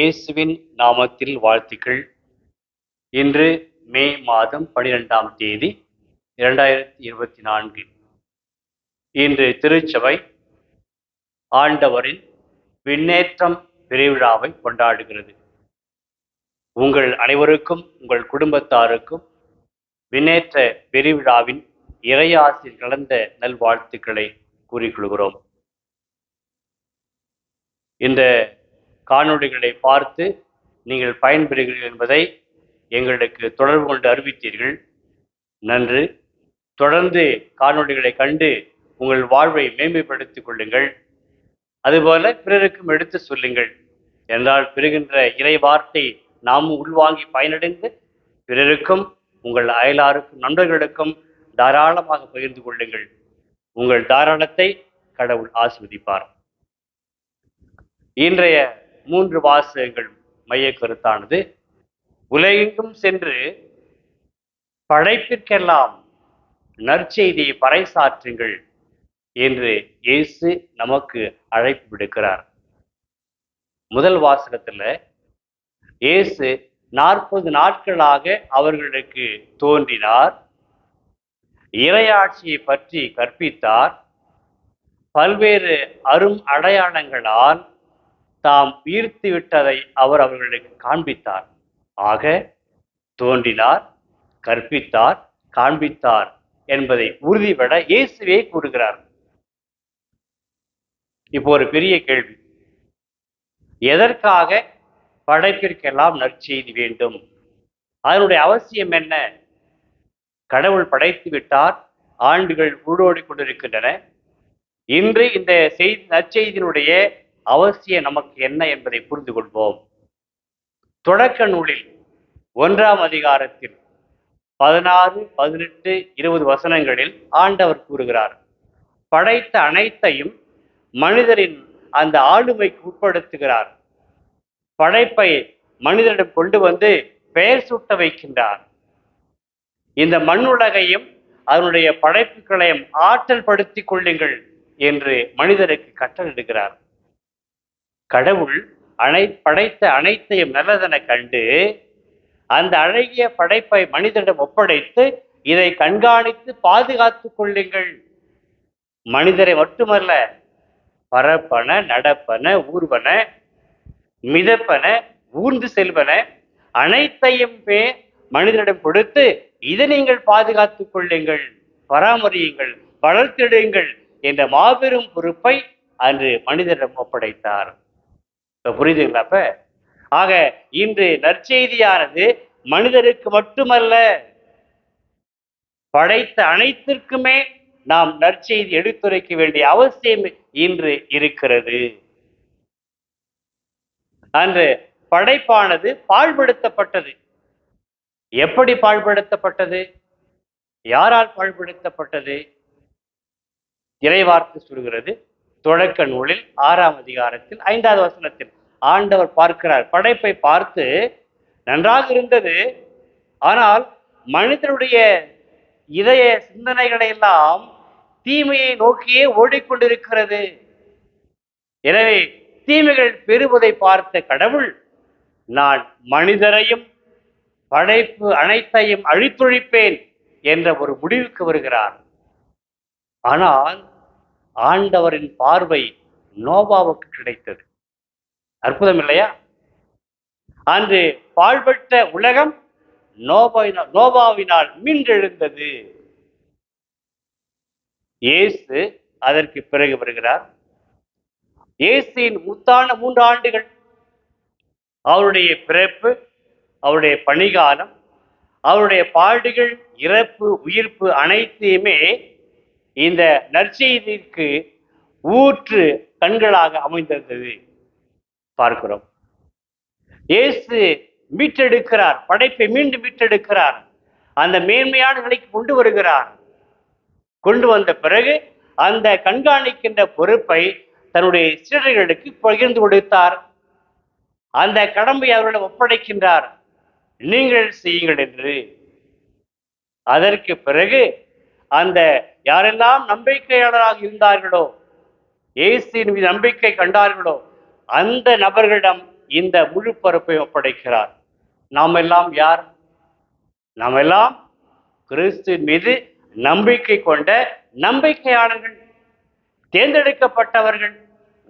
இயேசுவின் நாமத்தில் வாழ்த்துக்கள். இன்று மே மாதம் பனிரெண்டாம் தேதி இரண்டாயிரத்தி இருபத்தி நான்கு. இன்று திருச்சபை ஆண்டவரின் விண்ணேற்றம் பெருவிழாவை கொண்டாடுகிறது. உங்கள் அனைவருக்கும் உங்கள் குடும்பத்தாருக்கும் விண்ணேற்ற பெருவிழாவின் இறையாசில் கலந்த நல்வாழ்த்துக்களை கூறிக்கொள்கிறோம் இந்த காணொளிகளை பார்த்து நீங்கள் பயன்பெறுகிறீர்கள் என்பதை எங்களுக்கு தொடர்பு கொண்டு அறிவித்தீர்கள். நன்று. தொடர்ந்து காணொளிகளை கண்டு உங்கள் வாழ்வை மேம்படுத்திக் கொள்ளுங்கள். அதுபோல பிறருக்கும் எடுத்து சொல்லுங்கள். என்றால் பெறுகின்ற இறை வார்த்தை நாமும் உள்வாங்கி பயனடைந்து பிறருக்கும் உங்கள் அயலாருக்கும் நண்பர்களுக்கும் தாராளமாக பகிர்ந்து கொள்ளுங்கள். உங்கள் தாராளத்தை கடவுள் ஆஸ்வதிப்பார் இன்றைய மூன்று வாசகங்கள் மைய கருத்தானது. உலகெங்கும் சென்று படைப்பிற்கெல்லாம் நற்செய்தியை பறைசாற்றுங்கள் என்று இயேசு நமக்கு அழைப்பு விடுக்கிறார். முதல் வாசகத்துல இயேசு நாற்பது நாட்களாக அவர்களுக்கு தோன்றினார். இறையாட்சியை பற்றி கற்பித்தார். பல்வேறு அரும் அடையாளங்களால் தாம் உயிர்த்து விட்டதை அவர் அவர்களுக்கு காண்பித்தார். ஆக தோன்றினார் கற்பித்தார் காண்பித்தார் என்பதை உறுதிபட இயேசுவே கூறுகிறார். இப்போ ஒரு பெரிய கேள்வி. எதற்காக படைப்பிற்கெல்லாம் நற்செய்தி வேண்டும்? அதனுடைய அவசியம் என்ன? கடவுள் படைத்து விட்டார் ஆண்டுகள் ஊடோடி கொண்டிருக்கின்றன. இன்று இந்த செய்தி நற்செய்தியினுடைய அவசியம் நமக்கு என்ன என்பதை புரிந்து கொள்வோம். தொடக்க நூலில் ஒன்றாம் அதிகாரத்தில் பதினாறு பதினெட்டு இருபது வசனங்களில் ஆண்டவர் கூறுகிறார் படைத்த அனைத்தையும் மனிதரின் அந்த ஆளுமைக்கு உட்படுத்துகிறார். படைப்பை மனிதரிடம் கொண்டு வந்து பெயர் சூட்ட வைக்கின்றார். இந்த மண்ணுலகையும் அதனுடைய படைப்புகளையும் ஆற்றல் படுத்திக் கொள்ளுங்கள் என்று மனிதருக்கு கட்டளிடுகிறார் கடவுள் அனை படைத்த அனைத்தையும் நல்லதென கண்டு அந்த அழகிய படைப்பை மனிதனிடம் ஒப்படைத்து இதை கண்காணித்து பாதுகாத்துக் கொள்ளுங்கள். மனிதரை மட்டுமல்ல பரப்பன நடப்பன ஊர்வன மிதப்பன ஊர்ந்து செல்வன அனைத்தையும் பே மனிதனிடம் கொடுத்து இதை நீங்கள் பாதுகாத்துக் கொள்ளுங்கள் பராமரியுங்கள் வளர்த்திடுங்கள் என்ற மாபெரும் பொறுப்பை அன்று மனிதரிடம் ஒப்படைத்தார். புரியுதுங்களா அப்ப? ஆக இன்று நற்செய்தியானது மனிதருக்கு மட்டுமல்ல படைத்த அனைத்திற்குமே நாம் நற்செய்தி எடுத்துரைக்க வேண்டிய அவசியம் இன்று இருக்கிறது. அன்று படைப்பானது பாழ்படுத்தப்பட்டது. எப்படி பாழ்படுத்தப்பட்டது? யாரால் பாழ்படுத்தப்பட்டது? இறைவார்த்து சொல்கிறது தொடக்க நூலில் ஆறாம் அதிகாரத்தில் ஐந்தாவது வசனத்தில் ஆண்டவர் பார்க்கிறார். படைப்பை பார்த்து நன்றாக இருந்தது. ஆனால் மனிதனுடைய இதய சிந்தனைகளை எல்லாம் தீமையை நோக்கியே ஓடிக்கொண்டிருக்கிறது. எனவே தீமைகள் பெறுவதை பார்த்த கடவுள் நான் மனிதரையும் படைப்பு அனைத்தையும் அழித்தொழிப்பேன் என்ற ஒரு முடிவுக்கு வருகிறார். ஆனால் ஆண்டவரின் பார்வை நோவாவுக்கு கிடைத்தது. அற்புதம் இல்லையா அன்று பாழ்பட்ட உலகம் நோபாவினால் நோவாவினால் மீண்டெழுந்தது. இயேசு அதற்கு பிறகு வருகிறார். இயேசுவின் முத்தான மூன்று ஆண்டுகள் அவருடைய பிறப்பு அவருடைய பணிகாலம் அவருடைய பாடுகள் இறப்பு உயிர்ப்பு அனைத்தையுமே இந்த நற்செய்திக்கு ஊற்று கண்களாக அமைந்திருந்தது. பார்க்கிறோம். இயேசு மீட்டெடுக்கிறார். படைப்பை மீண்டும் மீட்டெடுக்கிறார். அந்த மேன்மையான நிலைக்கு கொண்டு வருகிறார். கொண்டு வந்த பிறகு அந்த கண்காணிக்கின்ற பொறுப்பை தன்னுடைய சீடர்களுக்கு பகிர்ந்து கொடுத்தார். அந்த கடமை அவர்களிடம் ஒப்படைக்கின்றார். நீங்கள் செய்யுங்கள் என்று. அதற்கு பிறகு அந்த யாரெல்லாம் நம்பிக்கையாளராக இருந்தார்களோ இயேசுவின் மீது நம்பிக்கை கண்டார்களோ அந்த நபர்களிடம் இந்த முழு பொறுப்பை ஒப்படைக்கிறார். நாம் எல்லாம் யார்? நாம் எல்லாம் கிறிஸ்துவின் மீது நம்பிக்கை கொண்ட நம்பிக்கையாளர்கள் தேர்ந்தெடுக்கப்பட்டவர்கள்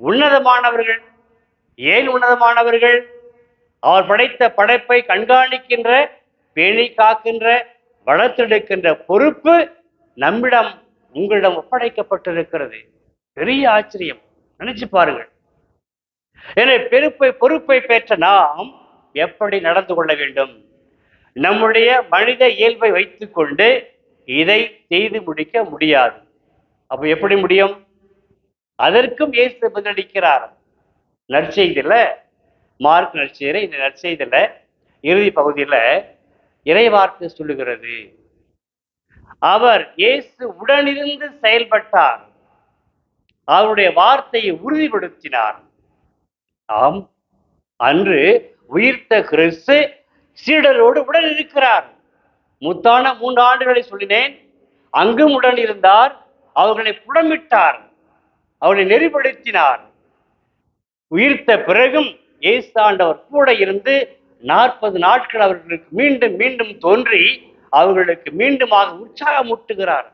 உன்னதமானவர்கள் ஏன் உன்னதமானவர்கள்? அவர் படைத்த படைப்பை கண்காணிக்கின்ற பேணி காக்கின்ற வளர்த்தெடுக்கின்ற பொறுப்பு நம்மிடம் உங்களிடம் ஒப்படைக்கப்பட்டிருக்கிறது. பெரிய ஆச்சரியம். நினைச்சு பாருங்கள். எனவே பெருப்பை பொறுப்பை பெற்ற நாம் எப்படி நடந்து கொள்ள வேண்டும்? நம்முடைய மனித இயல்பை வைத்துக்கொண்டு இதை செய்து முடிக்க முடியாது. அப்ப எப்படி முடியும்? அதற்கும் இயேசு பதிலளிக்கிறார். நற்செய்தியில மார்க் நற்செய்தியில இந்த நற்செய்தியில இறுதி பகுதியில இறைவார்த்தை சொல்லுகிறது. அவர் இயேசு உடனிருந்து செயல்பட்டார். அவருடைய வார்த்தையை உறுதிப்படுத்தினார். ஆம் அன்று உயிர்த்த கிறிஸ்து சீடரோடு உடன் இருக்கிறார் முத்தான மூன்று ஆண்டுகளை சொல்லினேன் அங்கும் உடன் இருந்தார் அவர்களை புடமிட்டார் அவர்களை நெறிப்படுத்தினார். உயிர்த்த பிறகும் இயேசு ஆண்டவர் கூட இருந்து நாற்பது நாட்கள் அவர்களுக்கு மீண்டும் மீண்டும் தோன்றி அவர்களுக்கு மீண்டுமாக உற்சாகமூட்டுகிறார்.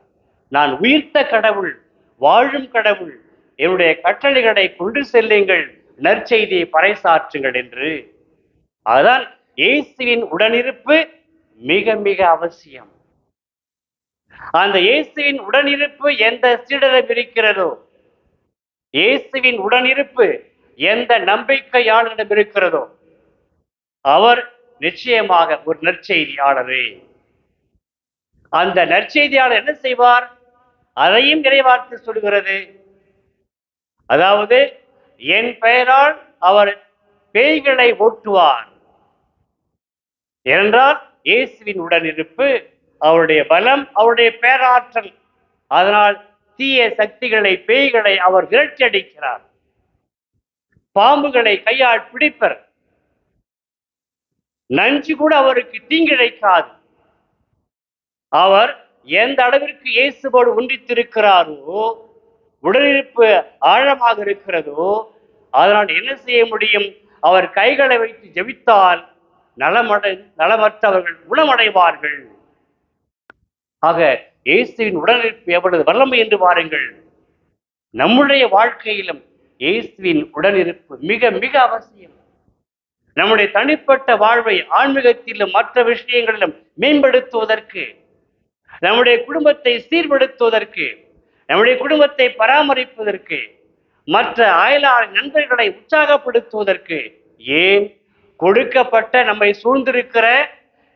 நான் உயிர்த்த கடவுள் வாழும் கடவுள் என்னுடைய கட்டளைகளை கொண்டு செல்லுங்கள் நற்செய்தியை பறைசாற்றுங்கள் என்று. அதான் இயேசுவின் உடனிருப்பு மிக மிக அவசியம். அந்த இயேசுவின் உடனிருப்பு எந்த சீடரம் இருக்கிறதோ இயேசுவின் உடனிருப்பு எந்த நம்பிக்கையாளரிடம் இருக்கிறதோ அவர் நிச்சயமாக ஒரு நற்செய்தியாளரே. அந்த நற்செய்தியாளர் என்ன செய்வார்? அதையும் இறைவார்த்து சொல்கிறது அதாவது என் பெயரால் அவர் பேய்களை ஓட்டுவார். என்றால் இயேசுவின் உடனிருப்பு அவருடைய பலம் அவருடைய பேராற்றல். அதனால் தீய சக்திகளை பேய்களை அவர் விரட்டடிக்கிறார் பாம்புகளை கையால் பிடிப்பர். நஞ்சு கூட அவருக்கு தீங்கிழைக்காது. அவர் எந்த அளவிற்கு இயேசுவோடு ஒன்றித்திருக்கிறாரோ உடனிருப்பு ஆழமாக இருக்கிறதோ அதனால் என்ன செய்ய முடியும்? அவர் கைகளை வைத்து ஜெபித்தால் நலமடை நலமற்றவர்கள் குணமடைவார்கள். ஆக இயேசுவின் உடனிருப்பு எவ்வளவு வல்லமை என்று பாருங்கள். நம்முடைய வாழ்க்கையிலும் இயேசுவின் உடனிருப்பு மிக மிக அவசியம். நம்முடைய தனிப்பட்ட வாழ்வை ஆன்மீகத்திலும் மற்ற விஷயங்களிலும் மேம்படுத்துவதற்கு நம்முடைய குடும்பத்தை சீர்படுத்துவதற்கு நம்முடைய குடும்பத்தை பராமரிப்பதற்கு மற்ற அயலார் நண்பர்களை உற்சாகப்படுத்துவதற்கு ஏன் கொடுக்கப்பட்ட நம்மை சூழ்ந்திருக்கிற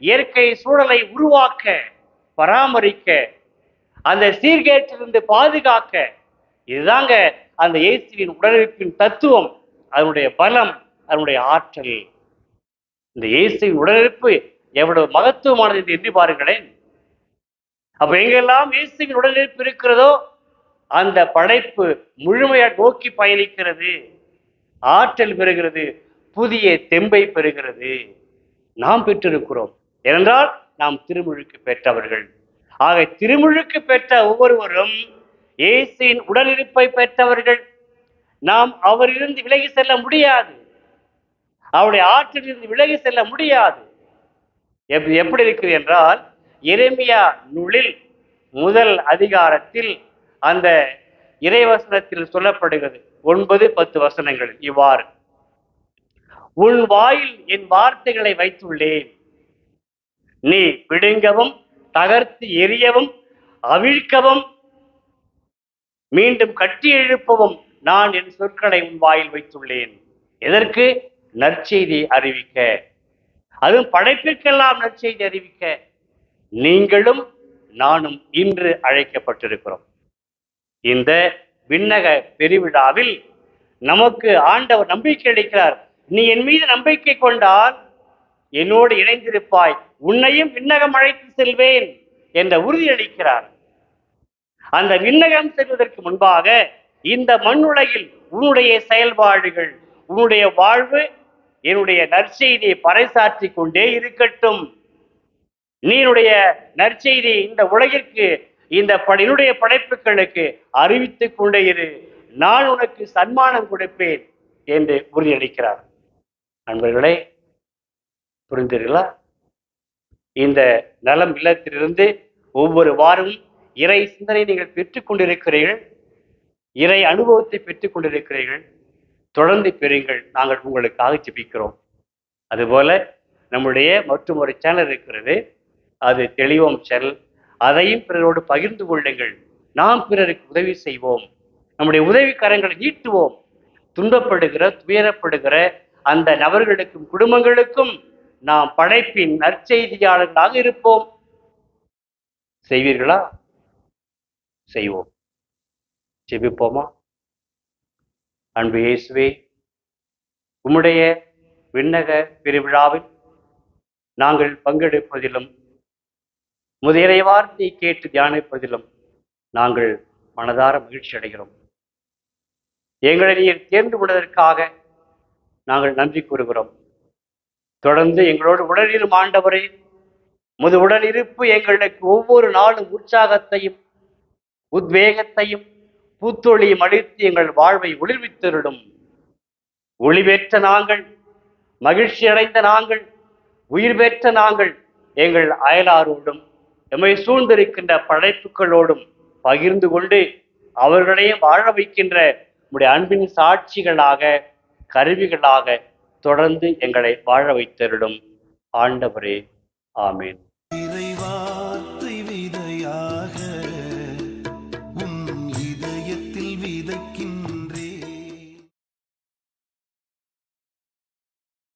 இயற்கை சூழலை உருவாக்க பராமரிக்க அந்த சீர்கேட்டிலிருந்து பாதுகாக்க இதுதாங்க அந்த இயேசுவின் உடலிருப்பின் தத்துவம் அதனுடைய பலம் அதனுடைய ஆற்றல். இந்த இயேசுவின் உடலிருப்பு எவ்வளவு மகத்துவமானது என்று எண்ணி பாருங்களேன். அப்ப எங்கெல்லாம் இயேசுவின் உடலிருப்பு இருக்கிறதோ அந்த படைப்பு முழுமையாக நோக்கி பயணிக்கிறது. ஆற்றல் பெறுகிறது. புதிய தெம்பை பெறுகிறது. நாம் பெற்றிருக்கிறோம். ஏனென்றால் நாம் திருமுழுக்கு பெற்றவர்கள். ஆக திருமுழுக்கு பெற்ற ஒவ்வொருவரும் இயேசுவின் உடலிருப்பை பெற்றவர்கள். நாம் அவரிலிருந்து விலகி செல்ல முடியாது. அவருடைய ஆற்றிலிருந்து விலகி செல்ல முடியாது. எப்- எப்படி இருக்குது என்றால் எரேமியா நூலில் முதல் அதிகாரத்தில் அந்த இறைவசனத்தில் சொல்லப்படுகிறது. ஒன்பது பத்து வசனங்கள் இவ்வாறு. உன் வாயில் என் வார்த்தைகளை வைத்துள்ளேன். நீ பிடுங்கவும் தகர்த்து எரியவும் அவிழ்க்கவும் மீண்டும் கட்டி எழுப்பவும் நான் என் சொற்களை உன் வாயில் வைத்துள்ளேன். எதற்கு? நற்செய்தி அறிவிக்க. அதுவும் படைப்பிற்கெல்லாம் நற்செய்தி அறிவிக்க. நீங்களும் நானும் இன்று அழைக்கப்பட்டிருக்கிறோம். இந்த விண்ணக பெருவிழாவில் நமக்கு ஆண்டவர் நம்பிக்கை அளிக்கிறார். நீ என் மீது நம்பிக்கை கொண்டால் என்னோடு இணைந்திருப்பாய். உன்னையும் விண்ணகம் அழைத்து செல்வேன் என்ற உறுதி அளிக்கிறார். அந்த விண்ணகம் செல்வதற்கு முன்பாக இந்த மண்ணுலகில் உன்னுடைய செயல்பாடுகள் உன்னுடைய வாழ்வு என்னுடைய நற்செய்தியை பறைசாற்றி கொண்டே இருக்கட்டும். நீனுடைய நற்செய்தி இந்த உலகிற்கு இந்த படையினுடைய என்னுடைய படைப்புகளுக்கு அறிவித்துக் கொண்டே இரு. நான் உனக்கு சன்மானம் கொடுப்பேன் என்று உறுதியளிக்கிறார். நண்பர்களே புரிந்தீர்களா? இந்த நலம் இல்லத்திலிருந்து ஒவ்வொரு வாரமும் இறை சிந்தனை நீங்கள் பெற்றுக் கொண்டிருக்கிறீர்கள். இறை அனுபவத்தை பெற்றுக் கொண்டிருக்கிறீர்கள். தொடர்ந்து பெறுங்கள். நாங்கள் உங்களுக்காக ஜெபிக்கிறோம். அதுபோல நம்முடைய மற்றும் ஒரு சேனல் இருக்கிறது. அது தெளிவோம் செல். அதையும் பிறரோடு பகிர்ந்து கொள்ளுங்கள். நாம் பிறருக்கு உதவி செய்வோம். நம்முடைய உதவி கரங்களை நீட்டுவோம். துன்பப்படுகிற துயரப்படுகிற அந்த நபர்களுக்கும் குடும்பங்களுக்கும் நாம் படைப்பின் நற்செய்தியாளர்களாக இருப்போம். செய்வீர்களா? செய்வோம். ஜெபிப்போமா? அன்பு இயேசுவே உம்முடைய விண்ணக பெருவிழாவில் நாங்கள் பங்கெடுப்பதிலும் முதலை வார்த்தை கேட்டு தியானிப்பதிலும் நாங்கள் மனதார மகிழ்ச்சி அடைகிறோம். எங்களை நீர் தேர்ந்து கொண்டதற்காக நாங்கள் நன்றி கூறுகிறோம். தொடர்ந்து எங்களோடு உடலிரும் ஆண்டவரே முது உடலிருப்பு எங்களுக்கு ஒவ்வொரு நாளும் உற்சாகத்தையும் உத்வேகத்தையும் பூத்தொழியும் அளித்து எங்கள் வாழ்வை ஒளிர்வித்திருடும் ஒளிவேற்ற நாங்கள் மகிழ்ச்சி அடைந்த நாங்கள் உயிர் பெற்ற நாங்கள் எங்கள் அயலாரோடும் எம்மை சூழ்ந்திருக்கின்ற படைப்புகளோடும் பகிர்ந்து கொண்டு அவர்களையும் வாழ வைக்கின்ற உடைய அன்பின் சாட்சிகளாக கருவிகளாக தொடர்ந்து எங்களை வாழ வைத்தருடும் ஆண்டவரே. ஆமேன்.